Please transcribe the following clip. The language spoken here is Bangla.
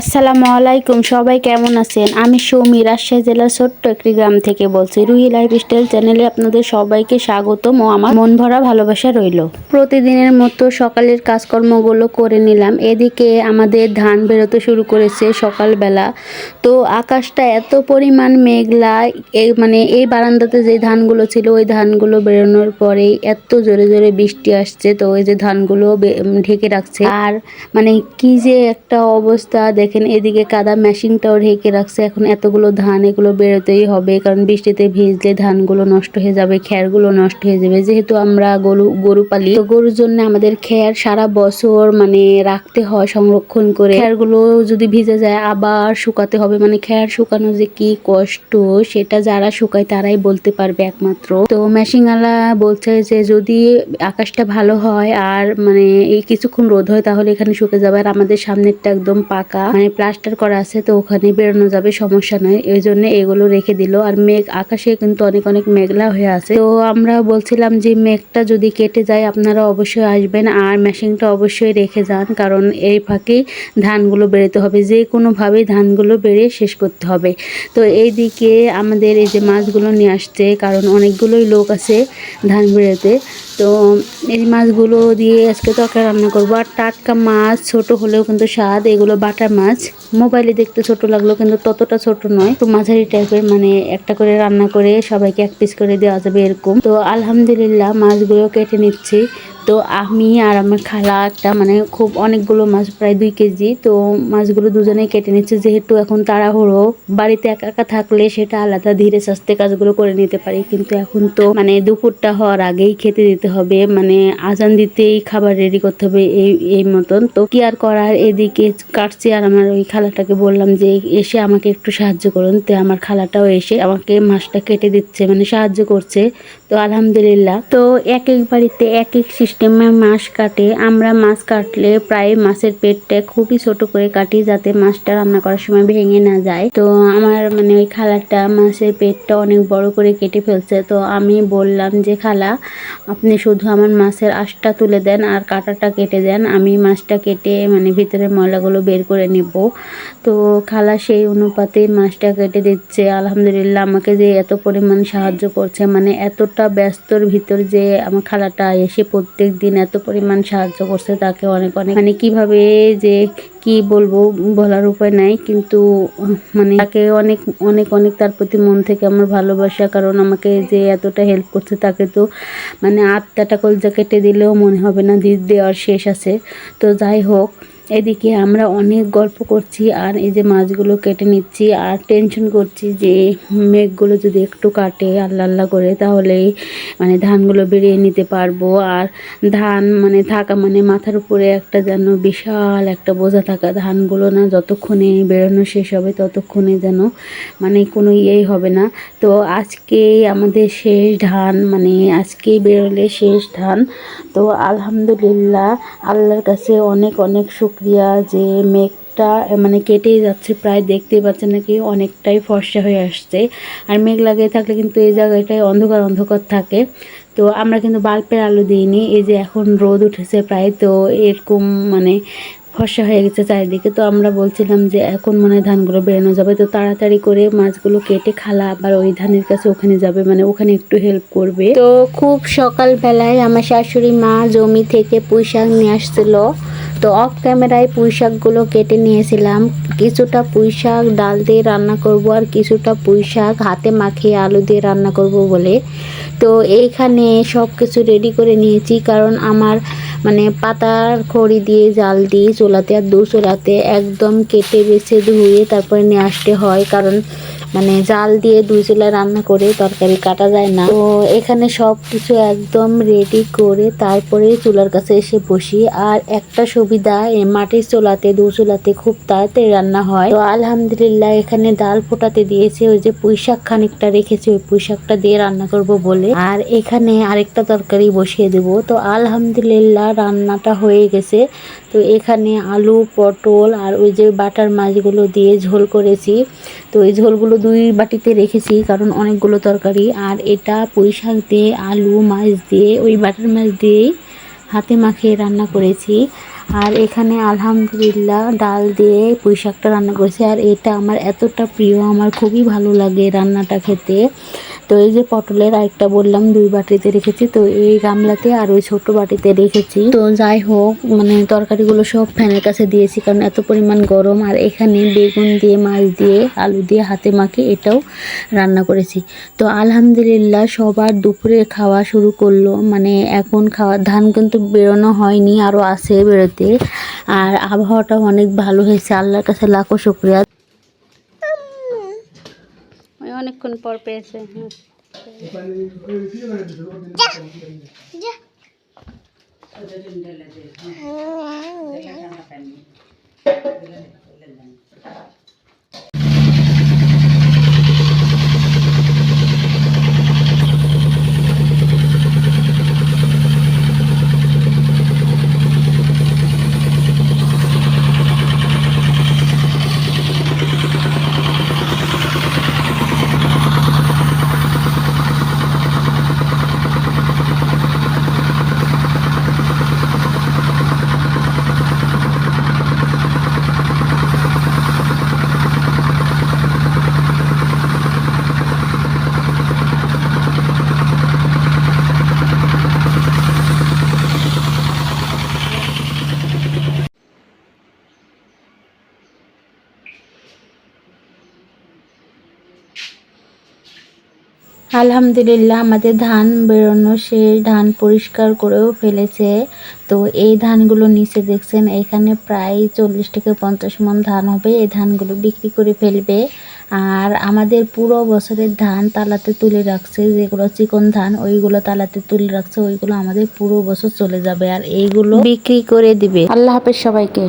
আসসালামু আলাইকুম, সবাই কেমন আছেন? আমি সৌমি, রাজশাহী জেলার ছোট্ট একটি গ্রাম থেকে বলছি। রুহি লাইফস্টাইল চ্যানেলে আপনাদের সবাইকে স্বাগতম ও আমার মন ভরা ভালোবাসা রইল। প্রতিদিনের মতো সকালের কাজকর্মগুলো করে নিলাম। এদিকে আমাদের ধান বেরোতে শুরু করেছে সকালবেলা। তো আকাশটা এত পরিমাণ মেঘলা এই মানে এই বারান্দাতে যে ধানগুলো ছিল, ওই ধানগুলো বেরোনোর পরেই এত জোরে জোরে বৃষ্টি আসছে। তো ওই যে ধানগুলো ঢেকে রাখছে। আর মানে কি যে একটা অবস্থা দেখেন, এদিকে কাদা মেশিনটাও ঢেকে রাখছে। এখন এতগুলো ধান, এগুলো বেরোতেই হবে, কারণ বৃষ্টিতে ভিজলে ধানগুলো নষ্ট হয়ে যাবে খ্যারগুলো নষ্ট হয়ে যাবে। যেহেতু আমরা গরু গরু পালি, তো গরুর জন্য আমাদের খ্যার সারা বছর মানে রাখতে হয় সংরক্ষণ করে। খ্যারগুলো যদি ভিজে যায়, আবার শুকাতে হবে। মানে খ্যার শুকানো যে কি কষ্ট, সেটা যারা শুকায় তারাই বলতে পারবে একমাত্র। তো মেশিনওয়ালা বলছে যে, যদি আকাশটা ভালো হয় আর মানে এই কিছুক্ষণ রোদ হয়, তাহলে এখানে শুকে যাবে। আর আমাদের সামনেরটা একদম পাকা। মানে প্লাস্টার করা আছে, তো ওখানে বেরোনো যাবে, সমস্যা নয়। এই জন্য এগুলো রেখে দিল। আর মেঘ, আকাশে কিন্তু অনেক অনেক মেঘলা হয়ে আছে। তো আমরা বলছিলাম যে মেঘটা যদি কেটে যায়, আপনারা অবশ্যই আসবেন আর মেশিনটা অবশ্যই রেখে যান, কারণ এই ফাঁকে ধানগুলো বেরোতে হবে। যে কোনোভাবেই ধানগুলো বেড়ে শেষ করতে হবে। তো এইদিকে আমাদের এই যে মাছগুলো নিয়ে আসছে, কারণ অনেকগুলোই লোক আছে ধান বেরোতে। তো এই মাছগুলো দিয়ে আজকে তরকারি রান্না করব। আর টাটকা মাছ, ছোট হলেও কিন্তু স্বাদ, এগুলো বাটা মাছ। মোবাইলে দেখতে ছোট লাগল কিন্তু ততটা ছোট নয়। তো মাঝারি টাইপের মানে একটা করে রান্না করে সবাইকে এক পিস করে দেওয়া যাবে এরকম। তো আলহামদুলিল্লাহ মাছগুলো কেটে নিচ্ছি। তো আমি আর আমার খালা একটা মানে খুব অনেকগুলো মাছ, প্রায় দুই কেজি। তো মাছগুলো দুজনেই কেটে নিচ্ছে, যেহেতু এখন তাড়াহুড়ো, বাড়িতে একা একা থাকলে সেটা আলাদা ধীরে সাস্তে কাজগুলো করে নিতে পারি। কিন্তু এখন তো মানে দুপুরটা হওয়ার আগেই খেতে দিতে হবে মানে আজান দিতেই খাবার রেডি করতে হবে এই এই মতন। তো কি আর করার, এদিকে কাটছি আর আমার ওই খালাটাকে বললাম যে, এসে আমাকে একটু সাহায্য করুন। তো আমার খালাটাও এসে আমাকে মাছটা কেটে দিচ্ছে মানে সাহায্য করছে। তো আলহামদুলিল্লাহ। তো এক এক বাড়িতে এক এক সিস্টেমে মাছ কাটে। আমরা মাছ কাটলে প্রায় মাছের পেটটা খুবই ছোট করে কাটি যাতে মাছটা রান্না করার সময় ভেঙে না যায়। তো আমার মানে ওই খালাটা মাছের পেটটা অনেক বড় করে কেটে ফেলছে। তো আমি বললাম যে, খালা, আপনি শুধু আমার মাছের আঁশটা তুলে দেন আর কাঁটাটা কেটে দেন। আমি মাছটা কেটে মানে ভিতরের ময়লাগুলো বের করে নেব। তো খালা সেই অনুপাতে মাছটা কেটে দিচ্ছে। আলহামদুলিল্লাহ, আমাকে যে এত পরিমাণ সাহায্য করছে মানে এতটা ব্যস্তর ভিতর যে আমার খালাটা এসে প্রত্যেক দিন এত পরিমাণ সাহায্য করছে, তাকে অনেক অনেক মানে কীভাবে যে কি বলব বলার উপায় নাই, কিন্তু মানে তাকে অনেক অনেক অনেক তার প্রতি মন থেকে আমার ভালোবাসা, কারণ আমাকে যে এতটা হেল্প করছে তাকে তো মানে আত্মাটা কলজা কেটে দিলেও মনে হবে না দি দেওয়ার শেষ আছে। তো যাই হোক এদিকে আমরা অনেক গল্প করছি, আর এই যে মাছগুলো কেটে নিচ্ছি, আর টেনশন করছি যে মেঘগুলো যদি একটু কাটে আল্লাহ আল্লাহ করে তাহলে মানে ধানগুলো বেরিয়ে নিতে পারব। আর ধান মানে থাকা মানে মাথার উপরে একটা যেন বিশাল একটা বোঝা থাকা, ধানগুলো না যতক্ষণে বেরোনো শেষ হবে ততক্ষণে যেন মানে কোনো ইয়েই হবে না। তো আজকেই আমাদের শেষ ধান মানে আজকেই বেরোলে শেষ ধান। তো আলহামদুলিল্লাহ, আল্লাহর কাছে অনেক অনেক শুক্রিয়া যে মেঘটা মানে কেটেই যাচ্ছে, প্রায় দেখতেই পাচ্ছেন নাকি অনেকটাই ফর্সা হয়ে আসছে। আর মেঘ লাগিয়ে থাকলে কিন্তু এই জায়গাটায় অন্ধকার অন্ধকার থাকে। তো আমরা কিন্তু বাল্বের আলো দিইনি, এই যে এখন রোদ উঠেছে প্রায়, তো এরকম মানে ফর্সা হয়ে গেছে চারিদিকে। তো আমরা বলছিলাম যে এখন মনে ধানগুলো বেরোনো যাবে। তো তাড়াতাড়ি করে মাছগুলো কেটে খালা আবার ওই ধানের কাছে ওখানে যাবে মানে ওখানে একটু হেল্প করবে। তো খুব সকালবেলায় আমার শাশুড়ি মা জমি থেকে পুঁই শাক নিয়ে আসছিল। তো অফ ক্যামেরায় পুঁই শাকগুলো কেটে নিয়েছিলাম। কিছুটা পুঁই শাক ডাল দিয়ে রান্না করব আর কিছুটা পুঁই শাক হাতে মাখিয়ে আলু দিয়ে রান্না করব বলে। তো এইখানে সব কিছু রেডি করে নিয়েছি কারণ আমার মানে পাতার খড়ি দিয়ে জাল দিয়ে চোলাতে আর দু চোলাতে একদম কেটে বেছে ধুয়ে তারপরে নিয়ে আসতে হয় কারণ মানে জাল দিয়ে দুই চুলা রান্না করে তরকারি কাটা যায় না। তো এখানে সব কিছু একদম রেডি করে তারপরে চুলার কাছে এসে বসি। আর একটা সুবিধা মাটির চুলাতে, দু চুলাতে খুব তাড়াতাড়ি রান্না হয়। তো আলহামদুলিল্লাহ এখানে ডাল ফোটাতে দিয়েছে, ওই যে পুঁই শাক খানিকটা রেখেছি, ওই পুঁই শাকটা দিয়ে রান্না করব বলে। আর এখানে আরেকটা তরকারি বসিয়ে দেব। তো আলহামদুলিল্লাহ রান্নাটা হয়ে গেছে। তো এখানে আলু, পটল আর ওই যে বাটার মাছগুলো দিয়ে ঝোল করেছি। তো এই ঝোলগুলো দুই বাটিতে রেখেছি, কারণ অনেকগুলো তরকারি। আর এটা পুঁই শাক দিয়ে, আলু, মাছ দিয়ে, ওই বাটার মাছ দিয়েই হাতে মাখিয়ে রান্না করেছি। আর এখানে আলহামদুলিল্লাহ ডাল দিয়ে পুঁই শাকটা রান্না করেছি। আর এটা আমার এতটা প্রিয়, আমার খুবই ভালো লাগে রান্নাটা খেতে। তো এই যে পটলের আরেকটা বললাম, দুই বাটিতে রেখেছি। তো এই গামলাতে আর ওই ছোট বাটিতে রেখেছি। তো যাই হোক মানে তরকারিগুলো সব ফ্যানের কাছে দিয়েছি, কারণ এত পরিমাণ গরম। আর এখানে বেগুন দিয়ে, মাছ দিয়ে, আলু দিয়ে হাতে মাখে এটাও রান্না করেছি। তো আলহামদুলিল্লাহ সবার দুপুরে খাওয়া শুরু করল। মানে এখন খাওয়া, ধান কিন্তু বেরোনো হয়নি, আরও আছে বেরোতে। আর আবহাওয়াটা অনেক ভালো হয়েছে। আল্লাহর কাছে লাখো শুক্রিয়া। অনেকক্ষণ পর পেয়েছে হ্যাঁ। আলহামদুলিল্লাহ, আমাদের ধান বেরোনো শেষ, ধান পরিষ্কার করেও ফেলেছে। তো এই ধানগুলো নিচে দেখছেন, এখানে প্রায় চল্লিশ থেকে পঞ্চাশ মন ধান হবে, এই ধানগুলো বিক্রি করে ফেলবে। আর আমাদের পুরো বছরের ধান তালাতে তুলে রাখছে, যেগুলো চিকন ধান, ওইগুলো তালাতে তুলে রাখছে, ওইগুলো আমাদের পুরো বছর চলে যাবে, আর এইগুলো বিক্রি করে দিবে। আল্লাহ হাফেজ সবাইকে।